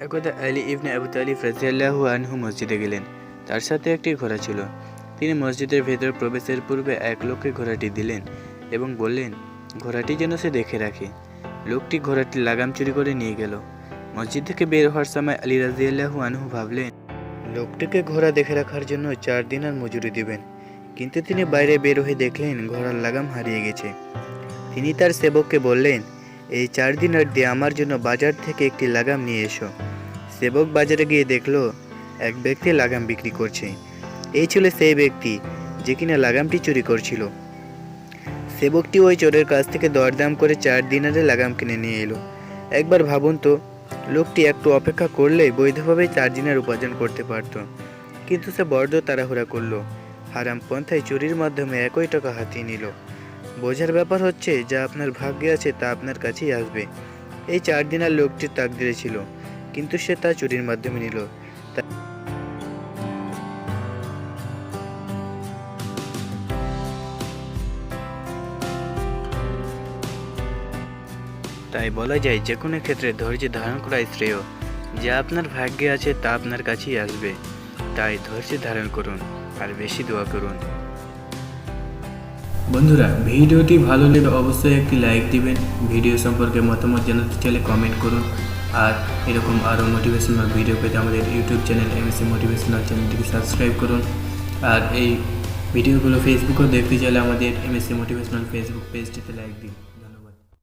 একদা আলী ইবনে আবু তালিফ রাজিয়াল্লাহু আনহু মসজিদে গেলেন। তার সাথে একটি ঘোড়া ছিল। তিনি মসজিদের ভেতর প্রবেশের পূর্বে এক লোককে ঘোড়াটি দিলেন এবং বললেন, ঘোড়াটি যেন সে দেখে রাখে। লোকটি ঘোড়াটির লাগাম চুরি করে নিয়ে গেল। মসজিদ থেকে বের হওয়ার সময় আলী রাজিয়াল্লাহু আনহু ভাবলেন, লোকটিকে ঘোড়া দেখে রাখার জন্য চার দিনের মজুরি দিবেন। কিন্তু তিনি বাইরে বের হয়ে দেখলেন, ঘোড়ার লাগাম হারিয়ে গেছে। তিনি তার সেবককে বললেন, এই চার দিনের দিয়ে আমার জন্য বাজার থেকে একটি লাগাম নিয়ে এসো। সেবক বাজারে গিয়ে দেখল, এক ব্যক্তি লাগাম বিক্রি করছে। এই ছিল সেই ব্যক্তি যে কিনা লাগামটি চুরি করছিল। সেবকটি ওই চোরের কাছ থেকে দরদাম করে চার দিনারে লাগাম কিনে নিয়ে এলো। একবার ভাবুন তো, লোকটি একটু অপেক্ষা করলে বৈধভাবে চার দিনার উপার্জন করতে পারত। কিন্তু সে বড্ড তাড়াহুড়া করল। হারাম পন্থায় চুরির মাধ্যমে একই টাকা হাতিয়ে নিল। বোঝার ব্যাপার হচ্ছে, যা আপনার ভাগ্যে আছে তা আপনার কাছেই আসবে। এই চার দিনার লোকটির তাকদিরে ছিল। কিন্তু সে তা চুরির মাধ্যমে নিল। তাই বলা যায় যে কোনো ক্ষেত্রে ধৈর্য ধারণ করাই শ্রেয়। যা আপনার ভাগ্যে আছে তা আপনার কাছেই আসবে। তাই ধৈর্য ধারণ করুন, আর বেশি দোয়া করুন। বন্ধুরা, ভিডিওটি ভালো লাগলে অবশ্যই একটি লাইক দিবেন। ভিডিও সম্পর্কে মতামত জানাতে চাইলে কমেন্ট করুন। আর এরকম আরও মোটিভেশনাল ভিডিও পেতে আমাদের ইউটিউব চ্যানেল এমএসসি মোটিভেশনাল চ্যানেলটিকে সাবস্ক্রাইব করুন। আর এই ভিডিওগুলো ফেসবুকেও দেখতে চাইলে আমাদের এমএসসি মোটিভেশনাল ফেসবুক পেজটিতে লাইক দিন।